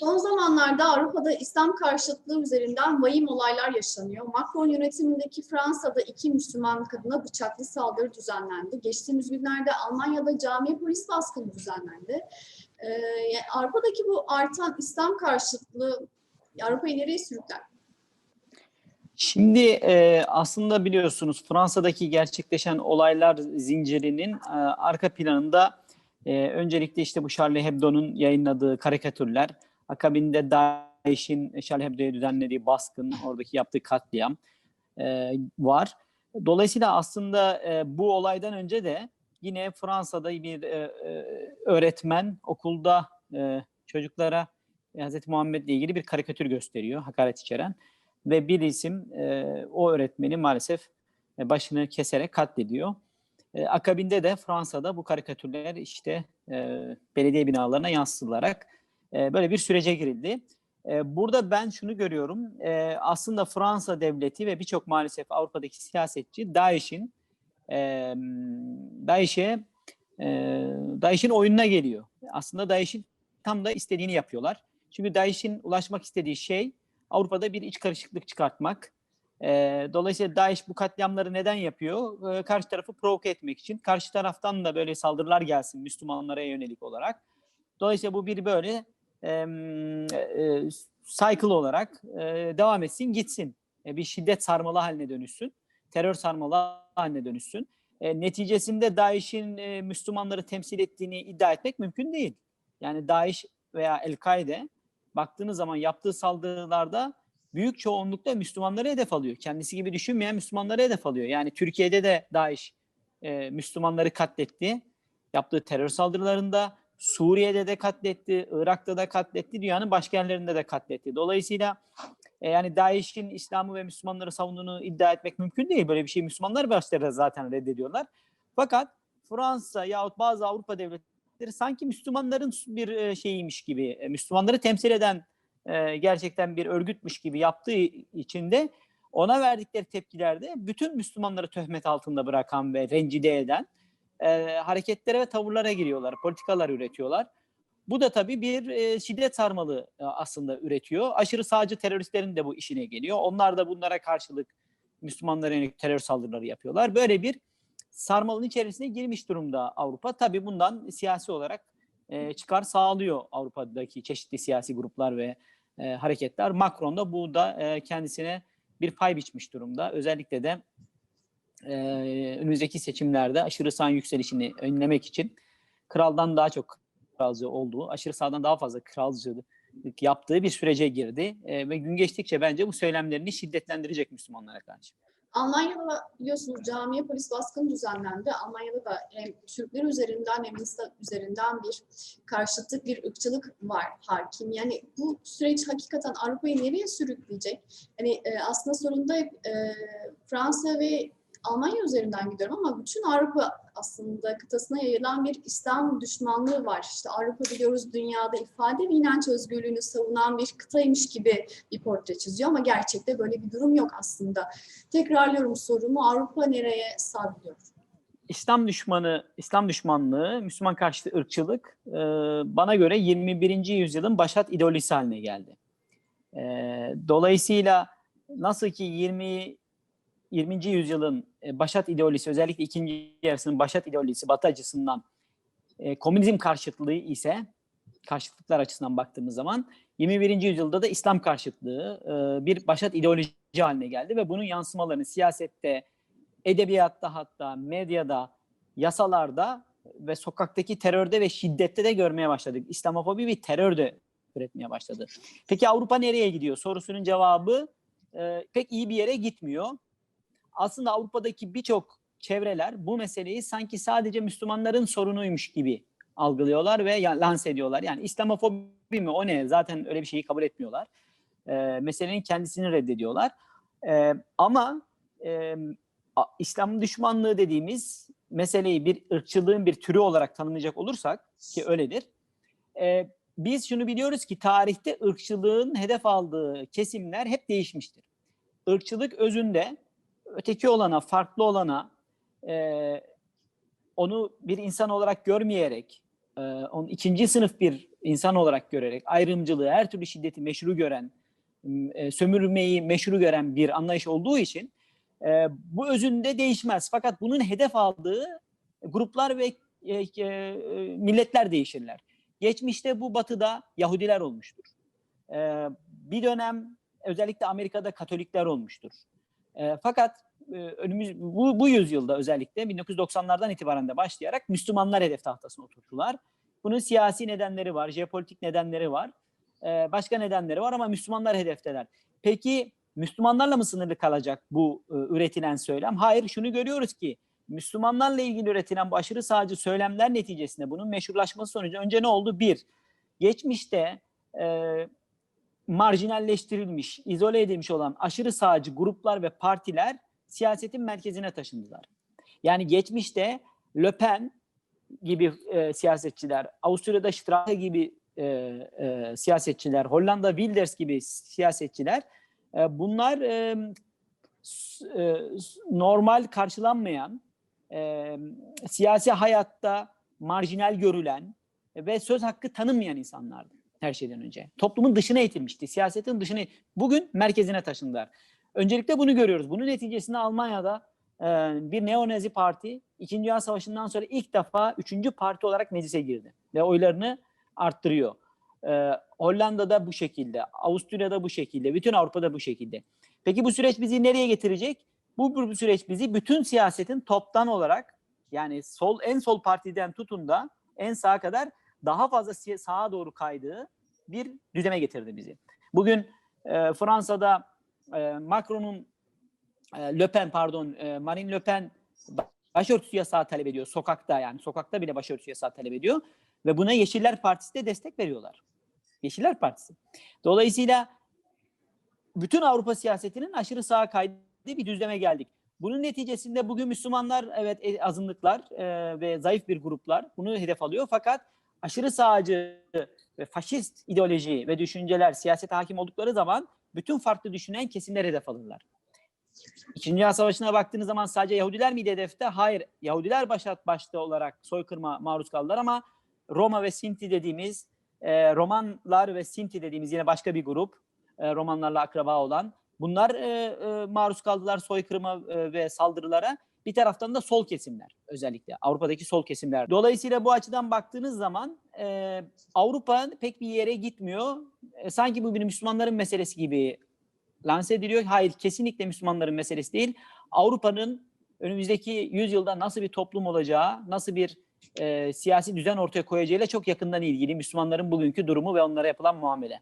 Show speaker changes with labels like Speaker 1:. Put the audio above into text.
Speaker 1: Son zamanlarda Avrupa'da İslam karşıtlığı üzerinden vahim olaylar yaşanıyor. Macron yönetimindeki Fransa'da iki Müslüman kadına bıçaklı saldırı düzenlendi. Geçtiğimiz günlerde Almanya'da cami polis baskını düzenlendi. Ee, yani Avrupa'daki bu artan İslam karşıtlığı Avrupa'yı nereye sürükler?
Speaker 2: Şimdi e, aslında biliyorsunuz Fransa'daki gerçekleşen olaylar zincirinin e, arka planında e, öncelikle işte bu Charlie Hebdo'nun yayınladığı karikatürler, akabinde DAEŞ'in Charlie Hebdo'ya düzenlediği baskın, oradaki yaptığı katliam e, var. Dolayısıyla aslında e, bu olaydan önce de yine Fransa'da bir e, e, öğretmen okulda e, çocuklara e, Hz. Muhammed'le ilgili bir karikatür gösteriyor, hakaret içeren ve bir isim e, o öğretmeni maalesef e, başını keserek katlediyor. E, akabinde de Fransa'da bu karikatürler işte e, belediye binalarına yansıtılarak e, böyle bir sürece girildi. E, burada ben şunu görüyorum, e, aslında Fransa devleti ve birçok maalesef Avrupa'daki siyasetçi DAEŞ'in e, DAEŞ'e DAEŞ'in oyununa geliyor. Aslında DAEŞ'in tam da istediğini yapıyorlar. Çünkü DAEŞ'in ulaşmak istediği şey Avrupa'da bir iç karışıklık çıkartmak. Dolayısıyla DAEŞ bu katliamları neden yapıyor? Karşı tarafı provoke etmek için. Karşı taraftan da böyle saldırılar gelsin Müslümanlara yönelik olarak. Dolayısıyla bu bir böyle e, cycle olarak e, devam etsin gitsin. E, bir şiddet sarmalı haline dönüşsün. Terör sarmalı haline dönüşsün. E, neticesinde DAEŞ'in e, Müslümanları temsil ettiğini iddia etmek mümkün değil. Yani DAEŞ veya El-Kaide baktığınız zaman yaptığı saldırılarda büyük çoğunlukla Müslümanları hedef alıyor. Kendisi gibi düşünmeyen Müslümanları hedef alıyor. Yani Türkiye'de de DAEŞ e, Müslümanları katletti. Yaptığı terör saldırılarında Suriye'de de katletti, Irak'ta da katletti, dünyanın başka yerlerinde de katletti. Dolayısıyla e, yani DAEŞ'in İslam'ı ve Müslümanları savunduğunu iddia etmek mümkün değil. Böyle bir şey Müslümanlar başları zaten reddediyorlar. Fakat Fransa yahut bazı Avrupa devletleri sanki Müslümanların bir e, şeyiymiş gibi, e, Müslümanları temsil eden e, gerçekten bir örgütmüş gibi yaptığı için de ona verdikleri tepkilerde bütün Müslümanları töhmet altında bırakan ve rencide eden e, hareketlere ve tavırlara giriyorlar, politikalar üretiyorlar. Bu da tabii bir e, şiddet sarmalı e, aslında üretiyor. Aşırı sağcı teröristlerin de bu işine geliyor. Onlar da bunlara karşılık Müslümanlara yönelik terör saldırıları yapıyorlar. Böyle bir sarmalın içerisine girmiş durumda Avrupa. Tabii bundan siyasi olarak e, çıkar sağlıyor Avrupa'daki çeşitli siyasi gruplar ve e, hareketler. Macron da bu da e, kendisine bir pay biçmiş durumda. Özellikle de e, önümüzdeki seçimlerde aşırı sağın yükselişini önlemek için kraldan daha çok kralcı olduğu, aşırı sağdan daha fazla kralcılık yaptığı bir sürece girdi. E, ve gün geçtikçe bence bu söylemlerini şiddetlendirecek Müslümanlara karşı.
Speaker 1: Almanya'da biliyorsunuz camiye polis baskını düzenlendi. Almanya'da da hem Türkler üzerinden hem İslam üzerinden bir karşıtlık, bir ırkçılık var hakim. Yani bu süreç hakikaten Avrupa'yı nereye sürükleyecek? Yani e, aslında sorunda hep e, Fransa ve Almanya üzerinden gidiyorum ama bütün Avrupa aslında kıtasına yayılan bir İslam düşmanlığı var. İşte Avrupa biliyoruz dünyada ifade ve inanç özgürlüğünü savunan bir kıtaymış gibi bir portre çiziyor ama gerçekte böyle bir durum yok aslında. Tekrarlıyorum sorumu Avrupa nereye savruluyor?
Speaker 2: İslam düşmanı, İslam düşmanlığı, Müslüman karşıtı ırkçılık e, bana göre 21. yüzyılın başat ideolojisi haline geldi. E, dolayısıyla nasıl ki 20 20. yüzyılın e, başat ideolojisi özellikle ikinci yarısının başat ideolojisi Batı açısından e, komünizm karşıtlığı ise karşıtlıklar açısından baktığımız zaman 21. yüzyılda da İslam karşıtlığı e, bir başat ideoloji haline geldi ve bunun yansımalarını siyasette, edebiyatta hatta medyada, yasalarda ve sokaktaki terörde ve şiddette de görmeye başladık. İslamofobi bir terör de üretmeye başladı. Peki Avrupa nereye gidiyor? Sorusunun cevabı pek iyi bir yere gitmiyor aslında Avrupa'daki birçok çevreler bu meseleyi sanki sadece Müslümanların sorunuymuş gibi algılıyorlar ve lanse ediyorlar. Yani İslamofobi mi o ne? Zaten öyle bir şeyi kabul etmiyorlar. E, meselenin kendisini reddediyorlar. E, ama e, İslam düşmanlığı dediğimiz meseleyi bir ırkçılığın bir türü olarak tanımlayacak olursak ki öyledir. E, biz şunu biliyoruz ki tarihte ırkçılığın hedef aldığı kesimler hep değişmiştir. Irkçılık özünde öteki olana, farklı olana e, onu bir insan olarak görmeyerek, e, onun ikinci sınıf bir insan olarak görerek, ayrımcılığı, her türlü şiddeti meşru gören, e, sömürmeyi meşru gören bir anlayış olduğu için e, bu özünde değişmez. Fakat bunun hedef aldığı gruplar ve e, e, milletler değişirler. Geçmişte bu batıda Yahudiler olmuştur. E, bir dönem özellikle Amerika'da Katolikler olmuştur. E, fakat e, önümüz bu, bu yüzyılda özellikle 1990'lardan itibaren de başlayarak Müslümanlar hedef tahtasına oturttular. Bunun siyasi nedenleri var, jeopolitik nedenleri var, e, başka nedenleri var ama Müslümanlar hedefteler. Peki Müslümanlarla mı sınırlı kalacak bu e, üretilen söylem? Hayır, şunu görüyoruz ki Müslümanlarla ilgili üretilen bu aşırı sağcı söylemler neticesinde bunun meşrulaşması sonucu önce ne oldu? Bir, geçmişte e, marjinalleştirilmiş, izole edilmiş olan aşırı sağcı gruplar ve partiler siyasetin merkezine taşındılar. Yani geçmişte Le Pen gibi e, siyasetçiler, Avusturya'da Strache gibi e, e, siyasetçiler, Hollanda Wilders gibi siyasetçiler e, bunlar e, e, normal karşılanmayan, e, siyasi hayatta marjinal görülen ve söz hakkı tanınmayan insanlardı her şeyden önce. Toplumun dışına itilmişti, siyasetin dışına. Bugün merkezine taşındılar. Öncelikle bunu görüyoruz. Bunun neticesinde Almanya'da e, bir neonazi parti İkinci Dünya Savaşı'ndan sonra ilk defa üçüncü parti olarak meclise girdi ve oylarını arttırıyor. E, Hollanda'da bu şekilde, Avusturya'da bu şekilde, bütün Avrupa'da bu şekilde. Peki bu süreç bizi nereye getirecek? Bu, bu süreç bizi bütün siyasetin toptan olarak yani sol en sol partiden tutun da en sağa kadar daha fazla sağa doğru kaydığı bir düzeme getirdi bizi. Bugün e, Fransa'da e, Macron'un e, Le Pen pardon e, Marine Le Pen başörtüsü yasağı talep ediyor. Sokakta yani sokakta bile başörtüsü yasağı talep ediyor ve buna Yeşiller Partisi de destek veriyorlar. Yeşiller Partisi. Dolayısıyla bütün Avrupa siyasetinin aşırı sağa kaydığı bir düzleme geldik. Bunun neticesinde bugün Müslümanlar evet e, azınlıklar e, ve zayıf bir gruplar bunu hedef alıyor fakat aşırı sağcı ve faşist ideoloji ve düşünceler siyasete hakim oldukları zaman bütün farklı düşünen kesimler hedef alırlar. İkinci Dünya Savaşı'na baktığınız zaman sadece Yahudiler miydi hedefte? Hayır. Yahudiler başa başta olarak soykırıma maruz kaldılar ama Roma ve Sinti dediğimiz e, Romanlar ve Sinti dediğimiz yine başka bir grup e, Romanlarla akraba olan bunlar e, e, maruz kaldılar soykırıma e, ve saldırılara. Bir taraftan da sol kesimler özellikle Avrupa'daki sol kesimler. Dolayısıyla bu açıdan baktığınız zaman e, Avrupa pek bir yere gitmiyor. E, sanki bu bir Müslümanların meselesi gibi lanse ediliyor. Hayır kesinlikle Müslümanların meselesi değil. Avrupa'nın önümüzdeki yüzyılda nasıl bir toplum olacağı, nasıl bir e, siyasi düzen ortaya koyacağıyla çok yakından ilgili Müslümanların bugünkü durumu ve onlara yapılan muamele.